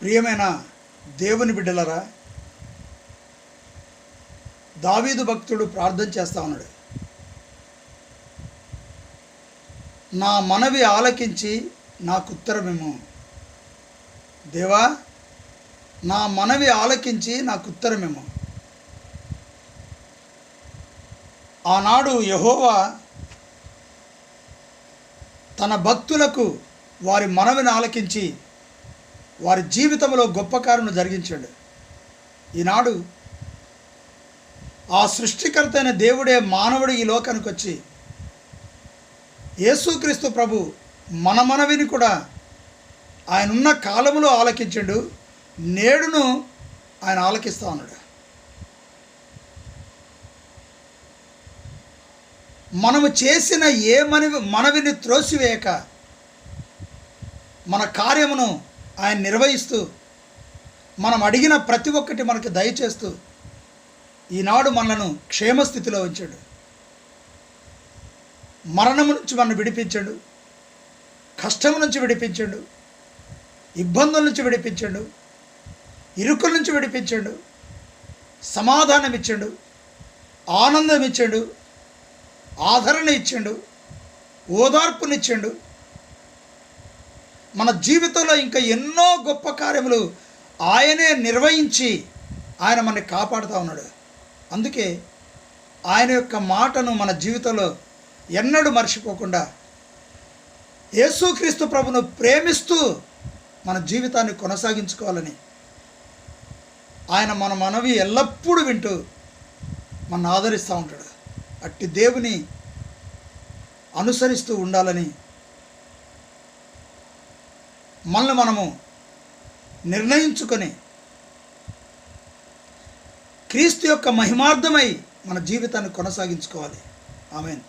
ప్రియమైన దేవుని బిడ్డలరా దావీదు భక్తుడు ప్రార్థన చేస్తా ఉన్నాడు. నా మనవి ఆలకించి నాకు ఉత్తరమేమో దేవా నా మనవి ఆలకించి నాకు ఉత్తరమేమో ఆనాడు యహోవా తన భక్తులకు వారి మనవిని ఆలకించి వారి జీవితంలో గొప్ప కారును జరిగించాడు. ఈనాడు ఆ సృష్టికర్త అయిన దేవుడే మానవుడు ఈ లోకానికి వచ్చి యేసుక్రీస్తు ప్రభు మన మనవిని కూడా ఆయన ఉన్న కాలములో ఆలకించాడు నేడును ఆయన ఆలకిస్తా ఉన్నాడు. మనము చేసిన ఏ మనవి మనవిని త్రోసివేయక మన కార్యమును ఆయన నిర్వహిస్తూ మనం అడిగిన ప్రతి ఒక్కటి మనకు దయచేస్తూ ఈనాడు మనలను క్షేమస్థితిలో ఉంచాడు. మరణము నుంచి మనను విడిపించాడు. కష్టం నుంచి విడిపించాడు. ఇబ్బందుల నుంచి విడిపించాడు. ఇరుకుల నుంచి విడిపించాడు. సమాధానం ఇచ్చాడు. ఆనందం ఇచ్చాడు. ఆదరణ ఇచ్చాడు. ఓదార్పునిచ్చాడు. మన జీవితంలో ఇంకా ఎన్నో గొప్ప కార్యములు ఆయనే నిర్వహించి ఆయన మనని కాపాడుతూ ఉన్నాడు. అందుకే ఆయన యొక్క మాటను మన జీవితంలో ఎన్నడూ మర్చిపోకుండా యేసుక్రీస్తు ప్రభును ప్రేమిస్తూ మన జీవితాన్ని కొనసాగించుకోవాలని ఆయన మన మనవి ఎల్లప్పుడూ వింటూ మన ఆదరిస్తూ ఉంటాడు. అట్టి దేవుని అనుసరిస్తూ ఉండాలని మనల్ని మనము నిర్ణయించుకొని క్రీస్తు యొక్క మహిమార్థమై మన జీవితాన్ని కొనసాగించుకోవాలి. ఆమెన్.